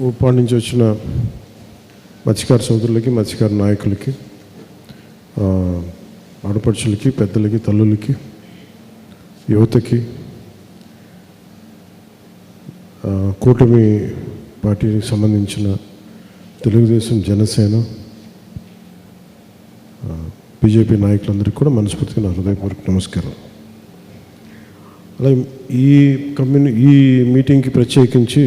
ఉప్పాడి నుంచి వచ్చిన మత్స్యకార సోదరులకి మత్స్యకార నాయకులకి ఆడపడుచులకి పెద్దలకి తల్లులకి యువతకి కూటమి పార్టీకి సంబంధించిన తెలుగుదేశం జనసేన బీజేపీ నాయకులందరికీ కూడా మనస్ఫూర్తిగా నా హృదయపూర్వక నమస్కారం. అలాగే ఈ కమ్యూని ఈ మీటింగ్కి ప్రత్యేకించి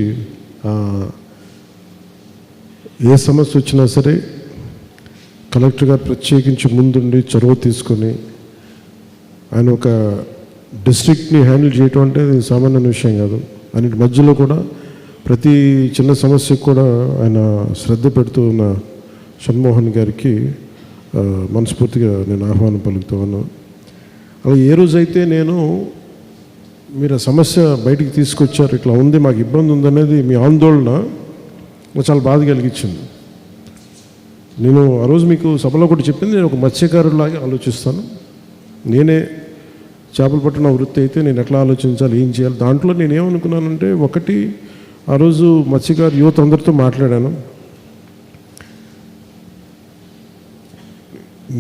ఏ సమస్య వచ్చినా సరే కలెక్టర్ గారు ప్రత్యేకించి ముందుండి చొరవ తీసుకొని ఆయన ఒక డిస్ట్రిక్ట్ని హ్యాండిల్ చేయటం అంటే అది సామాన్య విషయం కాదు. అన్నిటి మధ్యలో కూడా ప్రతి చిన్న సమస్యకు కూడా ఆయన శ్రద్ధ పెడుతూ ఉన్న షణ్మోహన్ గారికి మనస్ఫూర్తిగా నేను ఆహ్వానం పలుకుతూ ఉన్నాను. అలా ఏ రోజైతే నేను మీరు ఆ సమస్య బయటికి తీసుకొచ్చారు ఇట్లా ఉంది మాకు ఇబ్బంది ఉందనేది మీ ఆందోళన చాలా బాధ కలిగించింది. నేను ఆ రోజు మీకు సభలో కూడా చెప్పింది నేను ఒక మత్స్యకారులాగా ఆలోచిస్తాను. నేనే చేపలు పట్టిన వృత్తి అయితే నేను ఎట్లా ఆలోచించాలి ఏం చేయాలి? దాంట్లో నేను ఏమనుకున్నానంటే ఒకటి ఆ రోజు మత్స్యకారు యువత అందరితో మాట్లాడాను.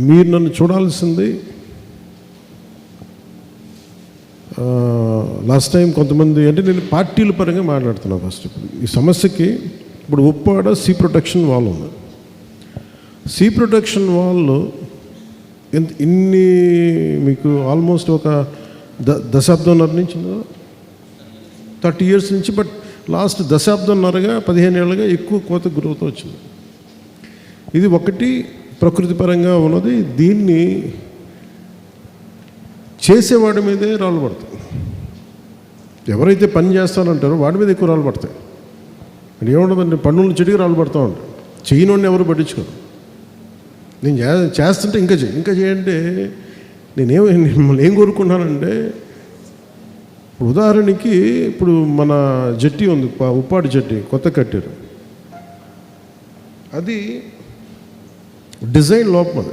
మీరు నన్ను చూడాల్సింది లాస్ట్ టైం కొంతమంది అంటే నేను పార్టీల పరంగా మాట్లాడుతున్నాను ఫస్ట్ ఈ సమస్యకి ఇప్పుడు ఉప్పాడ సీ ప్రొటెక్షన్ వాల్ ఉంది. సీ ప్రొటెక్షన్ వాల్ ఎంత ఇన్ని మీకు ఆల్మోస్ట్ ఒక ద దశాబ్దంన్నర నుంచి థర్టీ ఇయర్స్ నుంచి బట్ లాస్ట్ దశాబ్దంన్నరగా పదిహేను ఏళ్ళుగా ఎక్కువ కోత గ్రోత్ వచ్చింది. ఇది ఒకటి ప్రకృతి పరంగా ఉన్నది దీన్ని చేసేవాడి మీదే రాళ్ళు పడతాయి. ఎవరైతే పని చేస్తానంటారో వాడి మీద ఎక్కువ రాళ్ళు పడతాయి. అంటే ఏముండదండి పన్నులు చెడికి రాళ్ళు పడతా ఉంటాయి చేయనోడిని ఎవరు పట్టించుకోరు. నేను చే- చేస్తుంటే ఇంకా చేయి ఇంకా చేయంటే నేనేం మిమ్మల్ని ఏం కోరుకున్నానంటే ఇప్పుడు ఉదాహరణకి ఇప్పుడు మన జట్టి ఉంది ప- ఉప్పాడు జట్టి కొత్త కట్టారు. అది డిజైన్ లోపం అది.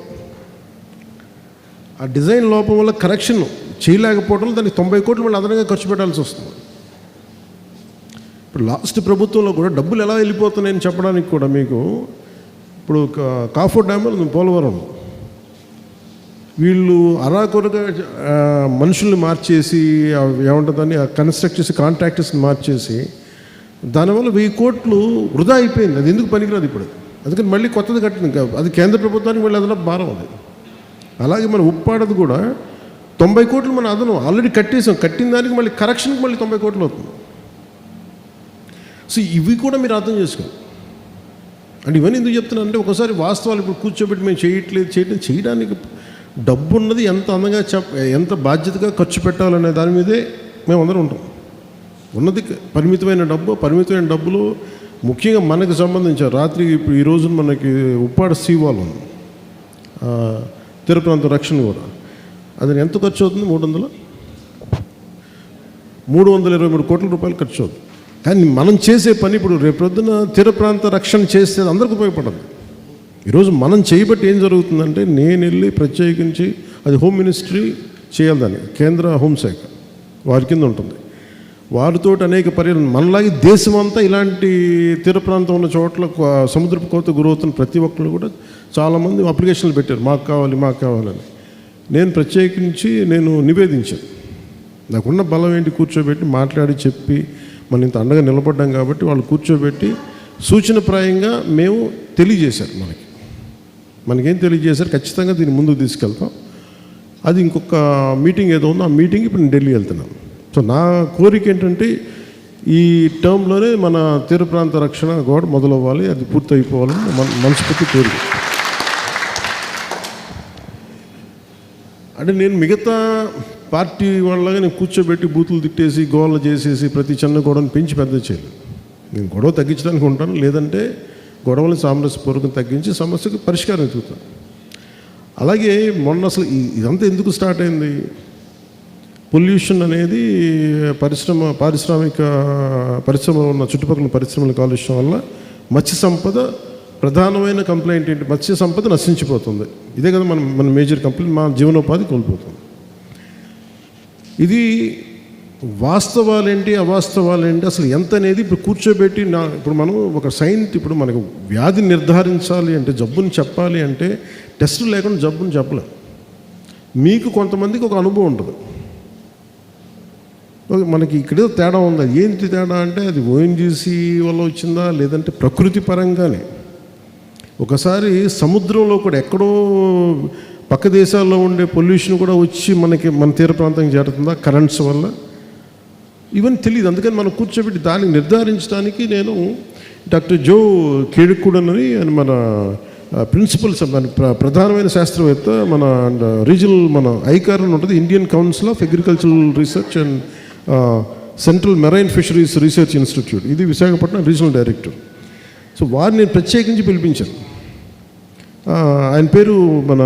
ఆ డిజైన్ లోపం వల్ల కరెక్షన్ చేయలేకపోవడం దానికి తొంభై కోట్లు మళ్ళీ అదనంగా ఖర్చు పెట్టాల్సి వస్తుంది. ఇప్పుడు లాస్ట్ ప్రభుత్వంలో కూడా డబ్బులు ఎలా వెళ్ళిపోతున్నాయని చెప్పడానికి కూడా మీకు ఇప్పుడు కా- కాఫో డ్యామ్ పోలవరం. వీళ్ళు అరాకొరగా మనుషుల్ని మార్చేసి ఏముంటుందని ఆ కన్స్ట్రక్ట్ చేసి కాంట్రాక్టర్స్ని మార్చేసి దానివల్ల వెయ్యి కోట్లు వృధా అయిపోయింది. అది ఎందుకు పనికిరాదు ఇప్పుడు? అందుకని మళ్ళీ కొత్తది కట్టింది. అది కేంద్ర ప్రభుత్వానికి మళ్ళీ అదనపు భారం అది. అలాగే మన ఉప్పాడది కూడా తొంభై కోట్లు మన అదనం. ఆల్రెడీ కట్టేసాం. కట్టిన దానికి మళ్ళీ కరెక్షన్కి మళ్ళీ తొంభై కోట్లు అవుతుంది. సో ఇవి కూడా మీరు అర్థం చేసుకోండి. అంటే ఇవన్నీ ఎందుకు చెప్తున్నాను అంటే ఒకసారి వాస్తవాలు ఇప్పుడు కూర్చోబెట్టి మేము చేయట్లేదు చేయడం చేయడానికి డబ్బు ఉన్నది ఎంత అందంగా చెప్ప ఎంత బాధ్యతగా ఖర్చు పెట్టాలనే దాని మీదే మేము అందరం ఉంటాం. ఉన్నది పరిమితమైన డబ్బు పరిమితమైన డబ్బులు ముఖ్యంగా మనకు సంబంధించిన రాత్రి ఇప్పుడు ఈ రోజున మనకి ఉప్పాడ సీవాల్ ఉంది. తీర రక్షణ కూడా. అది ఎంత ఖర్చు అవుతుంది? మూడు వందలు? మూడు వందల ఇరవై మూడు కోట్ల రూపాయలు ఖర్చు అవుతుంది. కానీ మనం చేసే పని ఇప్పుడు రేపొద్దున తీర ప్రాంత రక్షణ చేస్తే అందరికి ఉపయోగపడదు. ఈరోజు మనం చేయబట్టి ఏం జరుగుతుందంటే నేను వెళ్ళి ప్రత్యేకించి అది హోమ్ మినిస్ట్రీ చేయాలి దాన్ని కేంద్ర హోంశాఖ వారి కింద ఉంటుంది. వారితో అనేక పర్యటన మనలాగే దేశం అంతా ఇలాంటి తీర ప్రాంతం ఉన్న చోట్ల సముద్రపు కోత గురవుతున్న ప్రతి ఒక్కరు కూడా చాలామంది అప్లికేషన్లు పెట్టారు. మాకు కావాలి మాకు కావాలని. నేను ప్రత్యేకించి నేను నివేదించాను. నాకున్న బలం ఏంటి కూర్చోబెట్టి మాట్లాడి చెప్పి మనం ఇంత అండగా నిలబడ్డాం కాబట్టి వాళ్ళు కూర్చోబెట్టి సూచనప్రాయంగా మేము తెలియజేశారు మనకి. మనకేం తెలియజేశారు? ఖచ్చితంగా దీన్ని ముందుకు తీసుకెళ్తాం. అది ఇంకొక మీటింగ్ ఏదో ఉందో ఆ మీటింగ్ ఇప్పుడు నేను ఢిల్లీ వెళ్తున్నాను. సో నా కోరిక ఏంటంటే ఈ టర్మ్లోనే మన తీర ప్రాంత రక్షణ గోడ మొదలవ్వాలి అది పూర్తి అయిపోవాలని మన మనస్ఫూర్తి కోరిక అంటే నేను మిగతా పార్టీ వాళ్ళగా నేను కూర్చోబెట్టి బూతులు తిట్టేసి గోళ్ళు చేసేసి ప్రతి చిన్న గొడవను పెంచి పెద్ద చేయలేదు. నేను గొడవ తగ్గించడానికి ఉంటాను. లేదంటే గొడవలను సామరస్యపూర్వకం తగ్గించి సమస్యకు పరిష్కారం ఎదుగుతాను అలాగే మొన్న అసలు ఇదంతా ఎందుకు స్టార్ట్ అయింది? పొల్యూషన్ అనేది పరిశ్రమ పారిశ్రామిక పరిశ్రమలో ఉన్న చుట్టుపక్కల పరిశ్రమల కాలుష్యం వల్ల మత్స్య సంపద ప్రధానమైన కంప్లైంట్ ఏంటి? మత్స్య సంపద నశించిపోతుంది. ఇదే కదా మనం మన మేజర్ కంప్లైంట్ మా జీవనోపాధి కోల్పోతుంది. ఇది వాస్తవాలేంటి అవాస్తవాలేంటి? అసలు ఎంత అనేది ఇప్పుడు కూర్చోబెట్టి నా ఇప్పుడు మనం ఒక సైన్స్ ఇప్పుడు మనకు వ్యాధి నిర్ధారించాలి అంటే జబ్బుని చెప్పాలి అంటే టెస్ట్ లేకుండా జబ్బుని చెప్పలేం. మీకు కొంతమందికి ఒక అనుభవం ఉంటుంది. మనకి ఇక్కడ తేడా ఉంది? ఏంటి తేడా అంటే అది ఓఎన్జీసీ వల్ల వచ్చిందా? లేదంటే ప్రకృతి పరంగానే. ఒకసారి సముద్రంలో కూడా ఎక్కడో పక్క దేశాల్లో ఉండే పొల్యూషన్ కూడా వచ్చి మనకి మన తీర ప్రాంతానికి చేరుతుందా? కరెంట్స్ వల్ల? ఇవన్నీ తెలియదు అందుకని మనం కూర్చోబెట్టి దాన్ని నిర్ధారించడానికి నేను డాక్టర్ జో కేడుకుడనని అని మన ప్రిన్సిపల్స్ దాని ప్ర- ప్రధానమైన శాస్త్రవేత్త మన రీజనల్ మన ఐకార్ అని ఉంటుంది Indian council of agricultural research and central marine fisheries research institute. ఇది విశాఖపట్నం రీజనల్ డైరెక్టర్. సో వారిని నేను ప్రత్యేకించి పిలిపించాను. ఆయన పేరు మన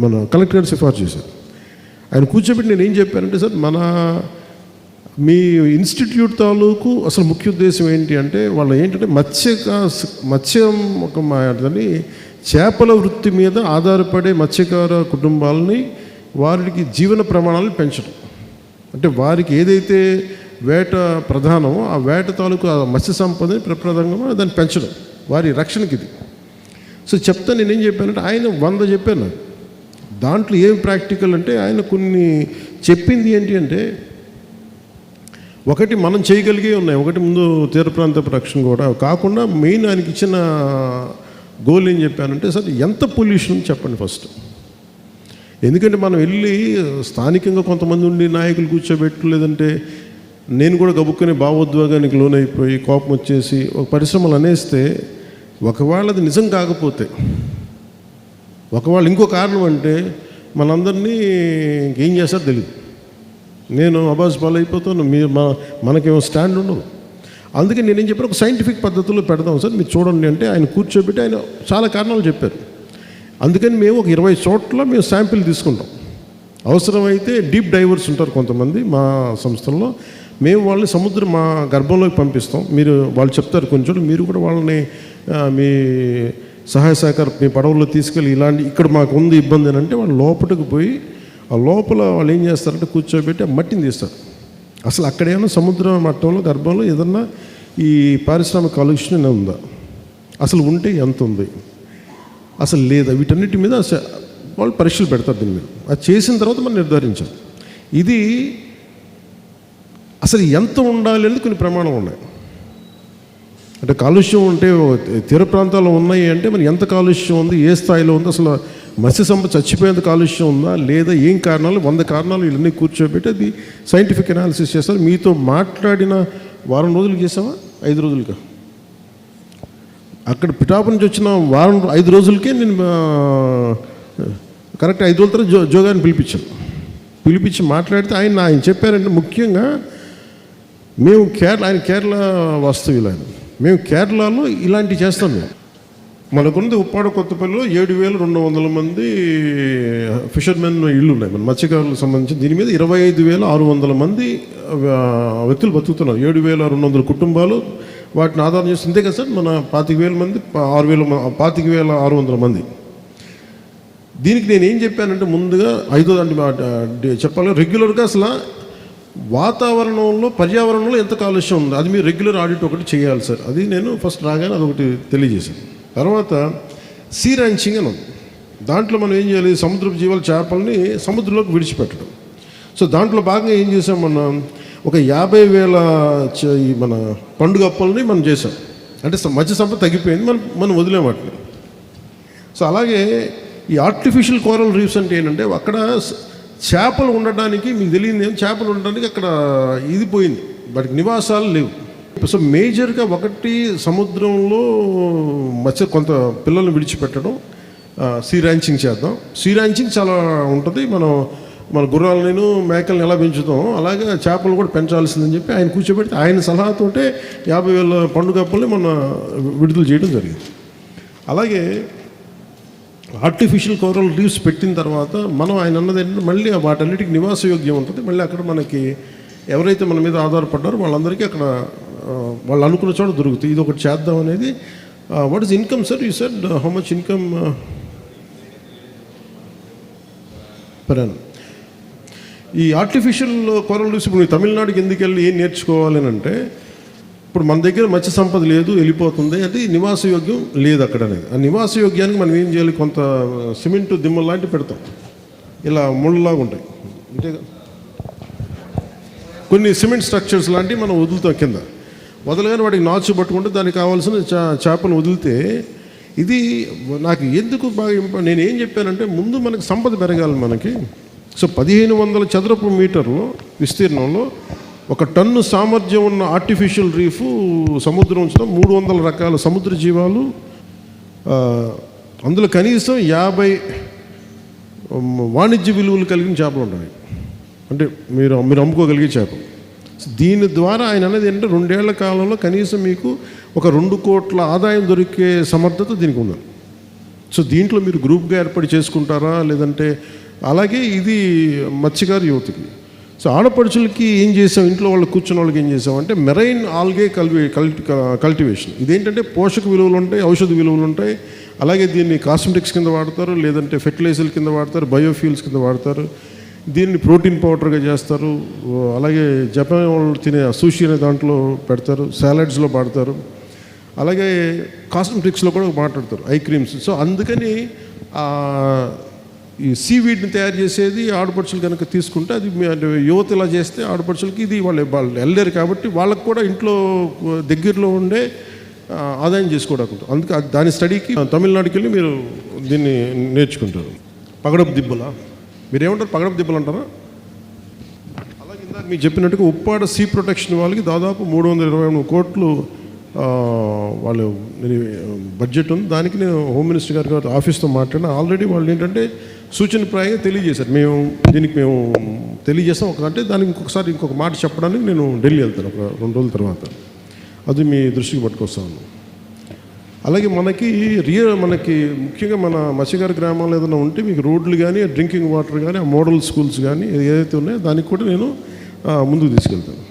మన కలెక్టర్ గారు సిఫార్సు చేశారు. ఆయన కూర్చోబెట్టి నేను ఏం చెప్పానంటే సార్ మన మీ ఇన్స్టిట్యూట్ తాలూకు అసలు ముఖ్య ఉద్దేశం ఏంటి అంటే వాళ్ళు ఏంటంటే మత్స్య మత్స్యం ఒక మాటని చేపల వృత్తి మీద ఆధారపడే మత్స్యకార కుటుంబాలని వారికి జీవన ప్రమాణాలను పెంచడం. అంటే వారికి ఏదైతే వేట ప్రధానమో ఆ వేట తాలూకు ఆ మత్స్య సంపదని ప్రప్రదంగా దాన్ని పెంచడం. వారి రక్షణకి ఇది సో చెప్తా నేనేం చెప్పానంటే ఆయన వంద చెప్పాను. దాంట్లో ఏం ప్రాక్టికల్ అంటే ఆయన కొన్ని చెప్పింది ఏంటి అంటే ఒకటి మనం చేయగలిగే ఉన్నాయి. ఒకటి ముందు తీర ప్రాంత రక్షణ కూడా కాకుండా మెయిన్ ఆయనకి ఇచ్చిన గోల్ ఏం చెప్పానంటే సార్ ఎంత పొల్యూషన్ చెప్పండి ఫస్ట్. ఎందుకంటే మనం వెళ్ళి స్థానికంగా కొంతమంది ఉండి నాయకులు కూర్చోబెట్టు లేదంటే నేను కూడా గబుక్కుని భావోద్వేగానికి లోనైపోయి కోపం వచ్చేసి ఒక పరిశ్రమలు అనేస్తే ఒకవేళ అది నిజం కాకపోతే ఒకవేళ ఇంకో కారణం అంటే మనందరినీ ఇంకేం చేస్తారో తెలియదు నేను అబాస్ పాలు అయిపోతాను మీ మా మనకేమో స్టాండ్ ఉండదు. అందుకే నేనేం చెప్పాను ఒక సైంటిఫిక్ పద్ధతిలో పెడదాం సార్ మీరు చూడండి అంటే ఆయన కూర్చోబెట్టి ఆయన చాలా కారణాలు చెప్పారు. అందుకని మేము ఒక ఇరవై చోట్ల మేము శాంపిల్ తీసుకుంటాం. అవసరమైతే డీప్ డైవర్స్ ఉంటారు కొంతమంది మా సంస్థల్లో. మేము వాళ్ళని సముద్రం మా గర్భంలోకి పంపిస్తాం. మీరు వాళ్ళు చెప్తారు కొంచెం మీరు కూడా వాళ్ళని మీ సహాయ సహకారం మీ పడవల్లో తీసుకెళ్ళి ఇలాంటి ఇక్కడ మాకు ఉంది ఇబ్బంది అని అంటే వాళ్ళు లోపలికి పోయి ఆ లోపల వాళ్ళు ఏం చేస్తారంటే కూర్చోబెట్టి ఆ మట్టిని తీస్తారు. అసలు అక్కడేమన్నా సముద్ర మట్టంలో గర్భంలో ఏదన్నా ఈ పారిశ్రామిక కాలుష్యం ఉందా? అసలు ఉంటే ఎంత ఉంది? అసలు లేదా? వీటన్నిటి మీద వాళ్ళు పరీక్షలు పెడతారు దీని మీద. అది చేసిన తర్వాత మనం నిర్ధారించాలి. ఇది అసలు ఎంత ఉండాలి అనేది కొన్ని ప్రమాణం ఉన్నాయి. అంటే కాలుష్యం ఉంటే తీర ప్రాంతాల్లో ఉన్నాయి అంటే మరి ఎంత కాలుష్యం ఉంది? ఏ స్థాయిలో ఉంది? అసలు మత్స్య సంపద చచ్చిపోయేంత కాలుష్యం ఉందా? లేదా ఏం కారణాలు? వంద కారణాలు ఇవన్నీ కూర్చోబెట్టి అది సైంటిఫిక్ అనాలిసిస్ చేస్తారు. మీతో మాట్లాడిన వారం రోజులు చేసావా? ఐదు రోజులుగా? అక్కడ పిఠాపు నుంచి వచ్చిన వారం ఐదు రోజులకే నేను కరెక్ట్ ఐదు రోజుల తర్వాత జో జోగాన్ని పిలిపించాను. పిలిపించి మాట్లాడితే ఆయన ఆయన చెప్పారంటే ముఖ్యంగా మేము కేరళ ఆయన కేరళ వాస్తవ్యులు ఆయన. మేము కేరళలో ఇలాంటివి చేస్తాం మేము. మనకున్నది ఉప్పాడ కొత్తపల్లిలో ఏడు వేల రెండు వందల మంది ఫిషర్మెన్ ఇళ్ళు ఉన్నాయి. మన మత్స్యకారులకు సంబంధించి దీని మీద ఇరవై ఐదు వేల ఆరు వందల మంది వ్యక్తులు బతుకుతున్నారు. ఏడు వేల రెండు వందల కుటుంబాలు వాటిని ఆధారం చేసి ఇంతే కదా సార్? మన పాతిక వేల మంది ఆరు వేల పాతిక వేల ఆరు వందల మంది. దీనికి నేను ఏం చెప్పానంటే ముందుగా ఐదో దాంట్లో చెప్పాలి. రెగ్యులర్గా అసలు వాతావరణంలో పర్యావరణంలో ఎంత కాలుష్యం ఉంది అది మీరు రెగ్యులర్ ఆడిట్ ఒకటి చేయాలి సార్. అది నేను ఫస్ట్ రాగానే అదొకటి తెలియజేశాను. తర్వాత సీ ర్యాంచింగ్ అని ఉంది. దాంట్లో మనం ఏం చేయాలి? సముద్రపు జీవాల చేపల్ని సముద్రంలోకి విడిచిపెట్టడం. సో దాంట్లో భాగంగా ఏం చేసాం మనం? ఒక యాభై వేల చ- ఈ మన పండుగ అప్పల్ని మనం చేసాం అంటే మధ్య మత్స్య సంపద తగ్గిపోయింది. మనం మనం వదిలేం వాటిని. సో అలాగే ఈ ఆర్టిఫిషియల్ కోరల్ రీఫ్స్ అంటే ఏంటంటే అక్కడ చేపలు ఉండడానికి మీకు తెలియదు ఏం చేపలు ఉండడానికి అక్కడ ఇది పోయింది. వాటికి నివాసాలు లేవు. సో మేజర్గా ఒకటి సముద్రంలో మత్స్య కొంత పిల్లల్ని విడిచిపెట్టడం సీ ర్యాంచింగ్ చేద్దాం. సీ ర్యాంచింగ్ చాలా ఉంటుంది. మనం మన గుర్రాలను మేకలను ఎలా పెంచుతాం అలాగే చేపలు కూడా పెంచాల్సిందని చెప్పి ఆయన కూర్చోబెడితే ఆయన సలహాతోటే యాభై వేల పండుగ అప్పుల్ని మన విడుదల చేయడం జరిగింది. అలాగే ఆర్టిఫిషియల్ కోరల్ రీఫ్స్ పెట్టిన తర్వాత మనం ఆయన అన్నది ఏంటంటే మళ్ళీ వాటన్నిటికి నివాసయోగ్యం ఉంటుంది. మళ్ళీ అక్కడ మనకి ఎవరైతే మన మీద ఆధారపడ్డారో వాళ్ళందరికీ అక్కడ వాళ్ళు అనుకున్న చోట దొరుకుతాయి. ఇది ఒకటి చేద్దాం అనేది. What is income sir you said how much income పరాన్ ఈ ఆర్టిఫిషియల్ కొరలు చూసి ఇప్పుడు తమిళనాడుకి ఎందుకు వెళ్ళి ఏం నేర్చుకోవాలి అంటే ఇప్పుడు మన దగ్గర మత్స్య సంపద లేదు వెళ్ళిపోతుంది. అది నివాస యోగ్యం లేదు అక్కడ అనేది ఆ నివాస యోగ్యానికి మనం ఏం చేయాలి? కొంత సిమెంట్ దిమ్మలు లాంటివి పెడతాం. ఇలా ముళ్ళలాగా ఉంటాయి. అంతేగా కొన్ని సిమెంట్ స్ట్రక్చర్స్ లాంటివి మనం వదులుతాం కింద. వదలగానే వాటికి నాచు పట్టుకుంటే దానికి కావాల్సిన చా చేపలు వదిలితే ఇది నాకు ఎందుకు బాగా నేను ఏం చెప్పానంటే ముందు మనకి సంపద పెరగాలి మనకి. సో పదిహేను వందల చదరపు మీటర్లో విస్తీర్ణంలో ఒక టన్ను సామర్థ్యం ఉన్న ఆర్టిఫిషియల్ రీఫ్ సముద్రం ఉంచడం మూడు వందల రకాల సముద్ర జీవాలు అందులో కనీసం యాభై వాణిజ్య విలువలు కలిగిన చేపలు ఉన్నాయి. అంటే మీరు మీరు అమ్ముకోగలిగే చేప దీని ద్వారా ఆయన అనేది ఏంటంటే రెండేళ్ళ కాలంలో కనీసం మీకు ఒక రెండు కోట్ల ఆదాయం దొరికే సమర్థత దీనికి ఉంది సో దీంట్లో మీరు గ్రూప్గా ఏర్పాటు చేసుకుంటారా? లేదంటే అలాగే ఇది మత్స్యకారు యువతికి. సో ఆడపడుచులకి ఏం చేసాం ఇంట్లో వాళ్ళు కూర్చున్న వాళ్ళకి ఏం చేసాం అంటే మెరైన్ ఆల్గే కల్వి కల్టి కల్టివేషన్. ఇదేంటంటే పోషక విలువలు ఉంటాయి ఔషధ విలువలు ఉంటాయి అలాగే దీన్ని కాస్మెటిక్స్ కింద వాడతారు లేదంటే ఫెర్టిలైజర్ల కింద వాడతారు బయోఫ్యూల్స్ కింద వాడతారు. దీన్ని ప్రోటీన్ పౌడర్గా చేస్తారు. అలాగే జపాన్ వాళ్ళు తినే సూషి అనే దాంట్లో పెడతారు సాలడ్స్లో వాడతారు. అలాగే కాస్మెటిక్స్లో కూడా మాట్లాడతారు ఐ క్రీమ్స్. సో అందుకని ఈ సీవీడ్ని తయారు చేసేది ఆడపడుచులు కనుక తీసుకుంటే అది యువత ఇలా చేస్తే ఆడపడుచులకి ఇది వాళ్ళు వాళ్ళు వెళ్ళలేరు కాబట్టి వాళ్ళకు కూడా ఇంట్లో దగ్గరలో ఉండే ఆదాయం చేసుకోవడానికి. అందుకే దాని స్టడీకి తమిళనాడుకి వెళ్ళి మీరు దీన్ని నేర్చుకుంటారు. పగడపు దిబ్బలా? మీరేమంటారు పగడపు దిబ్బలు అంటారా? అలాగే ఇందాక మీకు చెప్పినట్టుగా ఉప్పాడ సీ ప్రొటెక్షన్ వాళ్ళకి దాదాపు మూడు వందల ఇరవై మూడు కోట్లు వాళ్ళు బడ్జెట్ ఉంది. దానికి నేను హోమ్ మినిస్టర్ గారి ఆఫీస్తో మాట్లాడిన. ఆల్రెడీ వాళ్ళు ఏంటంటే సూచనప్రాయంగా తెలియజేశారు. మేము దీనికి మేము తెలియజేస్తాం. ఒక అంటే దానికి ఇంకొకసారి ఇంకొక మాట చెప్పడానికి నేను ఢిల్లీ వెళ్తాను. ఒక రెండు రోజుల తర్వాత. అది మీ దృష్టికి పట్టుకొస్తాను అలాగే మనకి రియల్ మనకి ముఖ్యంగా మన మసిగారి గ్రామాలు ఏదైనా ఉంటే మీకు రోడ్లు కానీ డ్రింకింగ్ వాటర్ కానీ ఆ మోడల్ స్కూల్స్ కానీ ఏదైతే ఉన్నాయో దానికి కూడా నేను ముందుకు తీసుకెళ్తాను.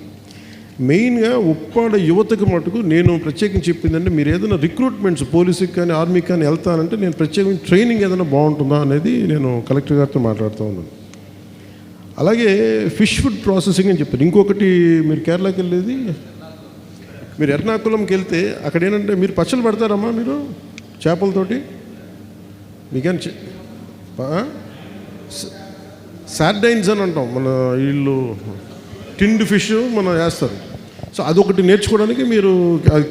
మెయిన్గా ఉప్పాడ యువతకు మటుకు నేను ప్రత్యేకించి చెప్పిందంటే మీరు ఏదైనా రిక్రూట్మెంట్స్ పోలీసుకి కానీ ఆర్మీకి కానీ వెళ్తానంటే నేను ప్రత్యేకించి ట్రైనింగ్ ఏదైనా బాగుంటుందా అనేది నేను కలెక్టర్ గారితో మాట్లాడుతూ ఉన్నాను. అలాగే ఫిష్ ఫుడ్ ప్రాసెసింగ్ అని చెప్పారు. ఇంకొకటి మీరు కేరళకి వెళ్ళేది? మీరు ఎర్నాకుళంకి వెళ్తే అక్కడ ఏంటంటే మీరు పచ్చళ్ళు పెడతారమ్మా మీరు చేపలతోటి? మీకేం చె- అని అంటాం. మన వీళ్ళు టిండ్ ఫిష్ మనం వేస్తారు. సో అదొకటి నేర్చుకోవడానికి మీరు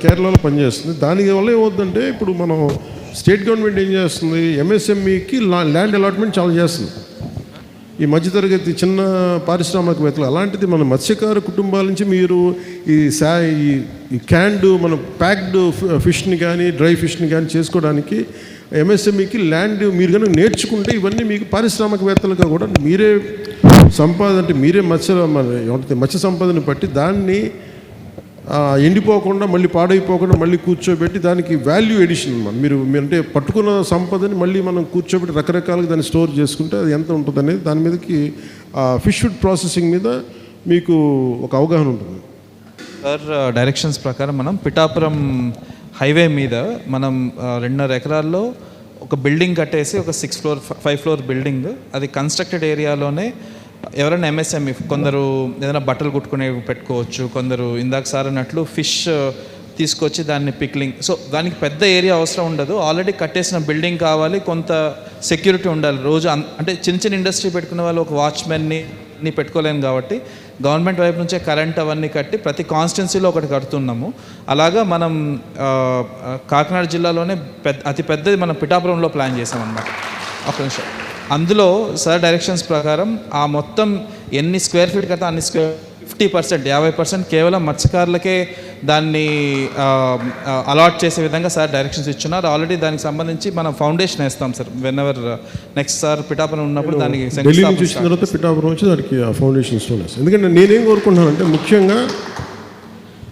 కేరళలో పనిచేస్తుంది. దాని వల్ల ఏమవుతుందంటే ఇప్పుడు మనం స్టేట్ గవర్నమెంట్ ఏం చేస్తుంది? ఎంఎస్ఎంఈకి ల్యాండ్ అలాట్మెంట్ చాలా చేస్తుంది. ఈ మధ్యతరగతి చిన్న పారిశ్రామికవేత్తలు అలాంటిది మన మత్స్యకార కుటుంబాల నుంచి మీరు ఈ సా ఈ క్యాండు క్యాండ్ మన ప్యాక్డ్ ఫిష్ని కానీ డ్రై ఫిష్ని కానీ చేసుకోవడానికి ఎంఎస్ఎంఈకి ల్యాండ్ మీరు కనుక నేర్చుకుంటే ఇవన్నీ మీకు పారిశ్రామికవేత్తలుగా కూడా మీరే సంపాదన అంటే మీరే మత్స్య మన మత్స్య సంపాదన బట్టి దాన్ని ఎండిపోకుండా మళ్ళీ పాడైపోకుండా మళ్ళీ కూర్చోబెట్టి దానికి వాల్యూ ఎడిషన్ అనమాట మీరు మీరు అంటే పట్టుకున్న సంపదని మళ్ళీ మనం కూర్చోబెట్టి రకరకాలుగా దాన్ని స్టోర్ చేసుకుంటే అది ఎంత ఉంటుంది అనేది దాని మీదకి ఫిష్ ఫుడ్ ప్రాసెసింగ్ మీద మీకు ఒక అవగాహన ఉంటుంది. సార్ డైరెక్షన్స్ ప్రకారం మనం పిఠాపురం హైవే మీద మనం రెండున్నర ఎకరాల్లో ఒక బిల్డింగ్ కట్టేసి ఒక six floor five floor building అది కన్స్ట్రక్టెడ్ ఏరియాలోనే ఎవరైనా ఎంఎస్ఎంఈ కొందరు ఏదైనా బట్టలు కుట్టుకునే పెట్టుకోవచ్చు కొందరు ఇందాక సార్ అన్నట్లు ఫిష్ uh, తీసుకొచ్చి దాన్ని పిక్లింగ్ సో దానికి పెద్ద ఏరియా అవసరం ఉండదు. ఆల్రెడీ కట్టేసిన బిల్డింగ్ కావాలి కొంత సెక్యూరిటీ ఉండాలి. రోజు అన్- అంటే చిన్న చిన్న ఇండస్ట్రీ పెట్టుకునే వాళ్ళు ఒక వాచ్మెన్ని ని పెట్టుకోలేము కాబట్టి గవర్నమెంట్ వైపు నుంచే కరెంట్ అవన్నీ కట్టి ప్రతి కాన్స్టిట్యున్సీలో ఒకటి కడుతున్నాము. అలాగా మనం uh, uh, కాకినాడ జిల్లాలోనే పెద్ద అతి పెద్దది మనం పిఠాపురంలో ప్లాన్ చేసామన్నమాట ఒక నిమిషం. అందులో సార్ డైరెక్షన్స్ ప్రకారం ఆ మొత్తం ఎన్ని స్క్వేర్ ఫీట్ కదా అన్ని స్క్వేర్ ఫిఫ్టీ పర్సెంట్ యాభై పర్సెంట్ కేవలం మత్స్యకారులకే దాన్ని అలాట్ చేసే విధంగా సార్ డైరెక్షన్స్ ఇచ్చున్నారు. ఆల్రెడీ దానికి సంబంధించి మనం ఫౌండేషన్ వేస్తాం sir. Whenever next sir Pithapuram ఉన్నప్పుడు దానికి తర్వాత పిఠాపురం వచ్చి దానికి ఫౌండేషన్ ఎందుకంటే నేనేం కోరుకుంటున్నానంటే ముఖ్యంగా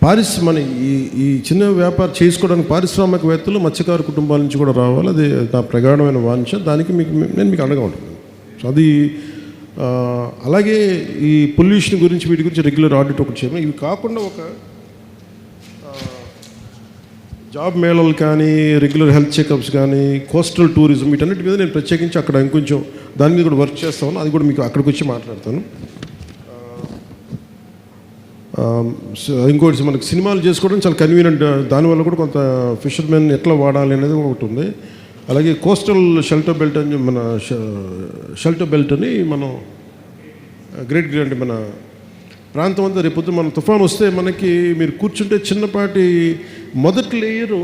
పారిశ్ మన ఈ ఈ చిన్న వ్యాపారం చేసుకోవడానికి పారిశ్రామికవేత్తలు మత్స్యకార కుటుంబాల నుంచి కూడా రావాలి. అది నా ప్రగాఢమైన వాంఛ. దానికి మీకు నేను మీకు అండగా ఉంటాను. సో అది అలాగే ఈ పొల్యూషన్ గురించి వీటి గురించి రెగ్యులర్ ఆడిట్ ఒకటి చేయడం ఇవి కాకుండా ఒక జాబ్ మేళలు కానీ రెగ్యులర్ హెల్త్ చెకప్స్ కానీ కోస్టల్ టూరిజం వీటన్నిటి మీద నేను ప్రత్యేకించి అక్కడ ఇంకొంచెం దాని మీద కూడా వర్క్ చేస్తాను అది కూడా మీకు అక్కడికి వచ్చి మాట్లాడతాను. ఇంకోటి మనకి సినిమాలు చేసుకోవడం చాలా కన్వీనియంట్ దానివల్ల కూడా కొంత ఫిషర్మెన్ ఎట్లా వాడాలి అనేది ఒకటి ఉంది. అలాగే కోస్టల్ షెల్టర్ బెల్ట్ అని మన షెల్టర్ బెల్ట్ అని మనం గ్రేట్ గ్రేట్ అంటే మన ప్రాంతం అంతా రేపు పొద్దున్న మన తుఫాన్ వస్తే మనకి మీరు కూర్చుంటే చిన్నపాటి మొదటి లేయరు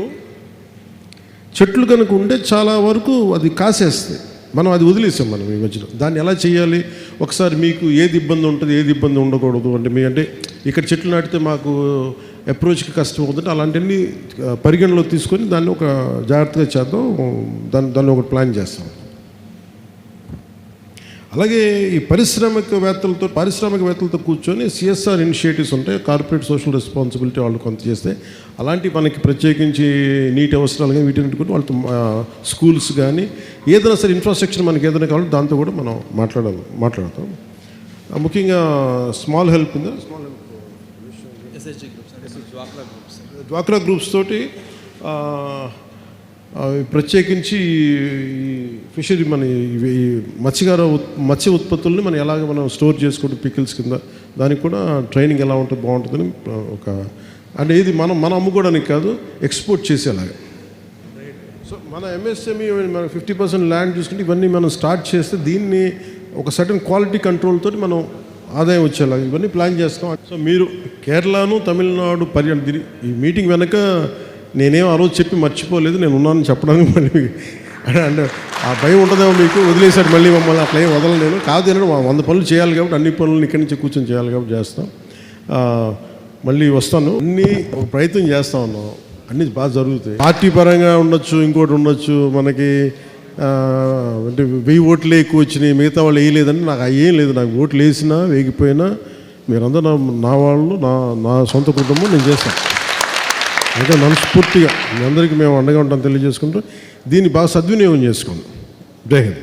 చెట్లు కనుక ఉంటే చాలా వరకు అది కాసేస్తాయి. మనం అది వదిలేసాం మనం ఈ మధ్యలో. దాన్ని ఎలా చేయాలి? ఒకసారి మీకు ఏది ఇబ్బంది ఉంటుంది ఏది ఇబ్బంది ఉండకూడదు అంటే మీ అంటే ఇక్కడ చెట్లు నాటితే మాకు అప్రోచ్కి కష్టం అవుతుంటే అలాంటివన్నీ పరిగణలో తీసుకొని దాన్ని ఒక జాగ్రత్తగా చేద్దాం. దాన్ని దాన్ని ఒకటి ప్లాన్ చేస్తాం. అలాగే ఈ పారిశ్రామికవేత్తలతో పారిశ్రామికవేత్తలతో కూర్చొని సిఎస్ఆర్ ఇనిషియేటివ్స్ ఉంటాయి. కార్పొరేట్ సోషల్ రెస్పాన్సిబిలిటీ వాళ్ళు కొంత చేస్తే అలాంటి మనకి ప్రత్యేకించి నీటి అవసరాలు కానీ వీటిని కూడా వాళ్ళతో స్కూల్స్ కానీ ఏదైనా సరే ఇన్ఫ్రాస్ట్రక్చర్ మనకి ఏదైనా కావాలంటే దాంతో కూడా మనం మాట్లాడాలి మాట్లాడతాం. ముఖ్యంగా స్మాల్ హెల్ప్ ఉందా? స్మాల్ హెల్ప్ డ్వాక్రా గ్రూప్స్ తోటి ప్రత్యేకించి ఈ ఫిషరీ మన ఈ- మత్స్యకార ఉత్- మత్స్య ఉత్పత్తుల్ని మనం ఎలాగ మనం స్టోర్ చేసుకుంటూ పికిల్స్ కింద దానికి కూడా ట్రైనింగ్ ఎలా ఉంటుంది బాగుంటుందని ఒక అంటే ఇది మనం మనం అమ్ముకోవడానికి కాదు ఎక్స్పోర్ట్ చేసేలాగా. సో మన ఎంఎస్ఎంఈ మన ఫిఫ్టీ పర్సెంట్ ల్యాండ్ చూసుకుంటే ఇవన్నీ మనం స్టార్ట్ చేస్తే దీన్ని ఒక సర్టన్ క్వాలిటీ కంట్రోల్ తోటి మనం ఆదాయం వచ్చేలాగా ఇవన్నీ ప్లాన్ చేస్తాం. సో మీరు కేరళను తమిళనాడు పర్యటన దీని- ఈ మీటింగ్ వెనక నేనేం ఆ రోజు చెప్పి మర్చిపోలేదు నేను ఉన్నానని చెప్పడానికి మళ్ళీ అంటే అంటే ఆ భయం ఉంటుందేమో మీకు వదిలేశాడు మళ్ళీ మమ్మల్ని అట్లా ఏం వదలలేను కాదు ఏంటంటే వంద పనులు చేయాలి కాబట్టి అన్ని పనులు ఇక్కడి నుంచి కూర్చొని చేయాలి కాబట్టి చేస్తాం. మళ్ళీ వస్తాను. అన్నీ ఒక ప్రయత్నం చేస్తా ఉన్నాం. అన్నీ బాగా జరుగుతాయి. పార్టీ పరంగా ఉండొచ్చు ఇంకోటి ఉండొచ్చు మనకి అంటే వెయ్యి ఓట్లే ఎక్కువ వచ్చినాయి మిగతా వాళ్ళు వేయలేదని నాకు అయ్యేం లేదు. నాకు ఓట్లు వేసినా వేగిపోయినా మీరందరూ నా నా వాళ్ళు నా నా సొంత కుటుంబం నేను చేస్తాను. అంటే మనస్ఫూర్తిగా మీ అందరికీ మేము అండగా ఉంటాం తెలియజేసుకుంటూ దీన్ని బాగా సద్వినియోగం చేసుకోండి జై హింద్.